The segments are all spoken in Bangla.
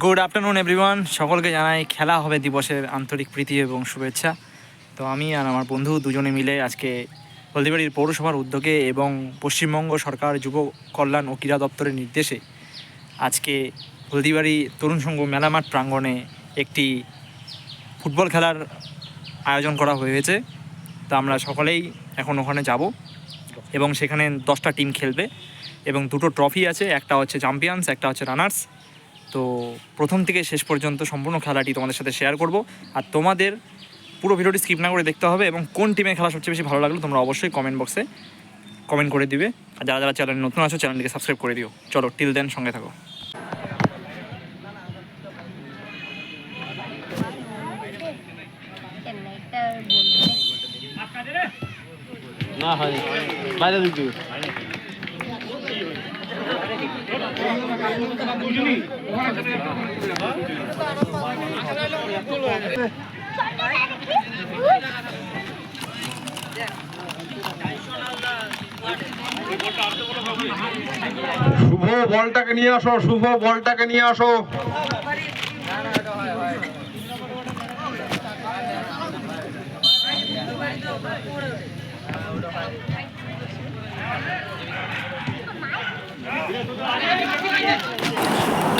গুড আফটারনুন এভরিওয়ান সকলকে জানাই খেলা হবে দিবসের আন্তরিক প্রীতি এবং শুভেচ্ছা। তো আমি আর আমার বন্ধু দুজনে মিলে আজকে হলদিবাড়ির পৌরসভার উদ্যোগে এবং পশ্চিমবঙ্গ সরকার, যুব কল্যাণ ও ক্রীড়া দপ্তরের নির্দেশে আজকে হলদিবাড়ি তরুণ সংঘ মেলামাঠ প্রাঙ্গণে একটি ফুটবল খেলার আয়োজন করা হয়েছে। তো আমরা সকলেই এখন ওখানে যাব এবং সেখানে দশটা টিম খেলবে এবং দুটো ট্রফি আছে, একটা হচ্ছে চ্যাম্পিয়ন্স একটা হচ্ছে রানার্স তো প্রথম থেকে শেষ পর্যন্ত সম্পূর্ণ খেলাটি তোমাদের সাথে শেয়ার করব। আর তোমাদের পুরো ভিডিওটি স্কিপ না করে দেখতে হবে এবং কোন টিমের খেলা সবচেয়ে বেশি ভালো লাগল তোমরা অবশ্যই কমেন্ট বক্সে কমেন্ট করে দিবে। আর যারা যারা চ্যানেল নতুন আছো চ্যানেলটিকে সাবস্ক্রাইব করে দিও। চলো টিল দেন সঙ্গে থাকো। না হয় বাইরে শুভ বলটাকে নিয়ে আসো শুভ বলটাকে নিয়ে আসো।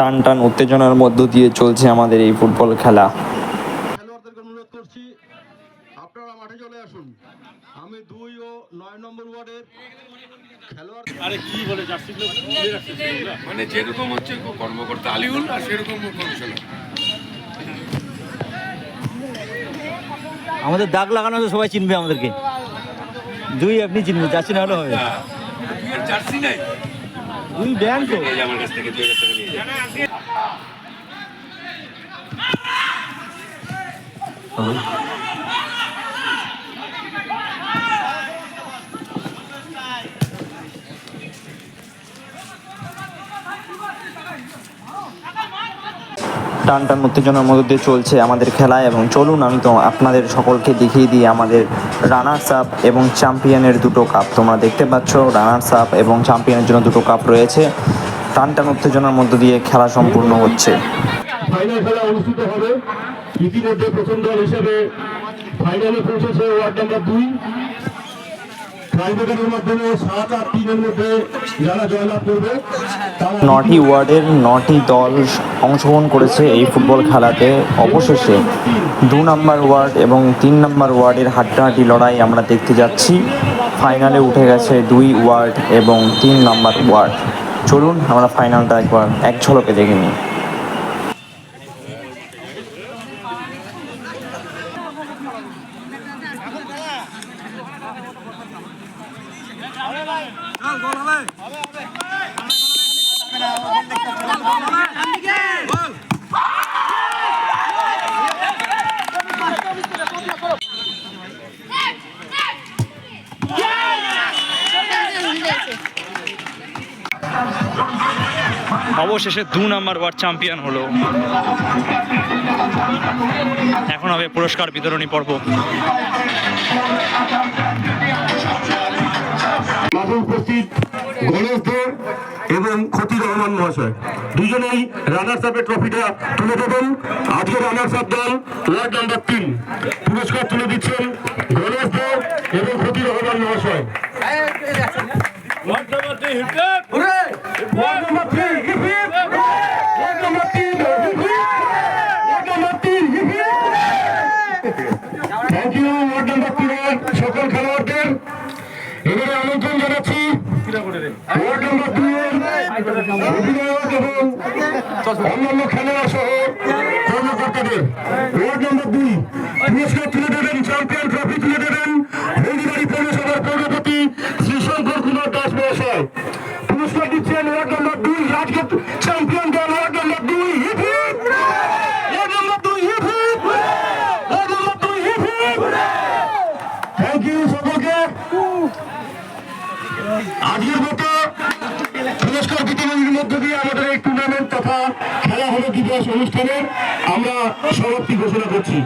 টান টান উত্তেজনার মধ্য দিয়ে চলছে আমাদের এই ফুটবল খেলা। অনুরোধ করছি আপনারা মাঠে চলে আসুন। আমি দুই ও নয় নম্বর ওয়ার্ডের খেলোয়াড় মানে যেরকম হচ্ছে কর্মকর্তা আলিউল আর সেরকম আমাদের দাগ লাগানো আছে সবাই চিনবে আমাদেরকে। দুই আপনি চিনবে যাচ্ছি না হলে হবে। জার্সি নাই। দুই ব্যাংক তো আমার কাছ থেকে দুই হাজার টাকা নিয়ে। টান টান উত্তেজনার মধ্য দিয়ে চলছে আমাদের খেলা এবং চলুন আমি তো আপনাদের সকলকে দেখিয়ে দিই আমাদের রানার্স আপ এবং চ্যাম্পিয়নের দুটো কাপ তোমরা দেখতে পাচ্ছ রানার্স আপ এবং চ্যাম্পিয়নের জন্য দুটো কাপ রয়েছে। টান টান উত্তেজনার মধ্য দিয়ে খেলা সম্পূর্ণ হচ্ছে। ইতিমধ্যে প্রথম দল হিসেবে ফাইনালে পৌঁছেছে ওয়ার্ড নাম্বার দুই। নটি ওয়ার্ডের নটি দল অংশগ্রহণ করেছে এই ফুটবল খেলাতে। অবশেষে দু নম্বর ওয়ার্ড এবং তিন নম্বর ওয়ার্ডের হাড্ডাহাড্ডি লড়াই আমরা দেখতে যাচ্ছি। ফাইনালে উঠে গেছে দুই ওয়ার্ড এবং তিন নম্বর ওয়ার্ড। চলুন, আমরা ফাইনালটা একবার এক ঝলকে দেখে নিই। অবশেষে দু নাম্বার ওয়ার্ড চ্যাম্পিয়ন হলো। এখন হবে পুরস্কার বিতরণী পর্ব। উপস্থিত গণেশ দেব এবং ক্ষতি রহমান মহাশয়। দুজনেই রানার্স আপের ট্রফিটা তুলে দেবেন। আজকে রানার্স আপ দল ওয়ার্ড নাম্বার তিন। পুরস্কার তুলে দিচ্ছেন গণেশ দেব এবং ক্ষতি রহমান মহাশয় ward number three, hip hip. Ward number তিন, হিপ হিপ। ওয়ার্ড নাম্বার তিন, hip hip. Thank you ward number তিনের সকল খেলোয়াড়দের এবারে আমন্ত্রণ জানাচ্ছি ওয়ার্ড নাম্বার দুইয়ের অধিনায়ক এবং অন্যান্য খেলোয়াড় সহ কর্মকর্তাদের। নাম্বার দুই, পুরস্কার তুলে দেবেন চ্যাম্পিয়ন ট্রফি তুলে দেবেন হলদিবাড়ি পৌরসভার পৌরপতি শ্রী শঙ্কর কুমার দাস মহাশয়। পুরস্কার দিচ্ছেন ওয়ার্ড নাম্বার দুই আজকে চ্যাম্পিয়ন দল ওয়ার্ড নাম্বার দুই আজকের পুরস্কার বিতরণের মধ্য দিয়ে আমাদের এই টুর্নামেন্ট তথা খেলা হলো দিবস অনুষ্ঠানের আমরা সমাপ্তি ঘোষণা করছি।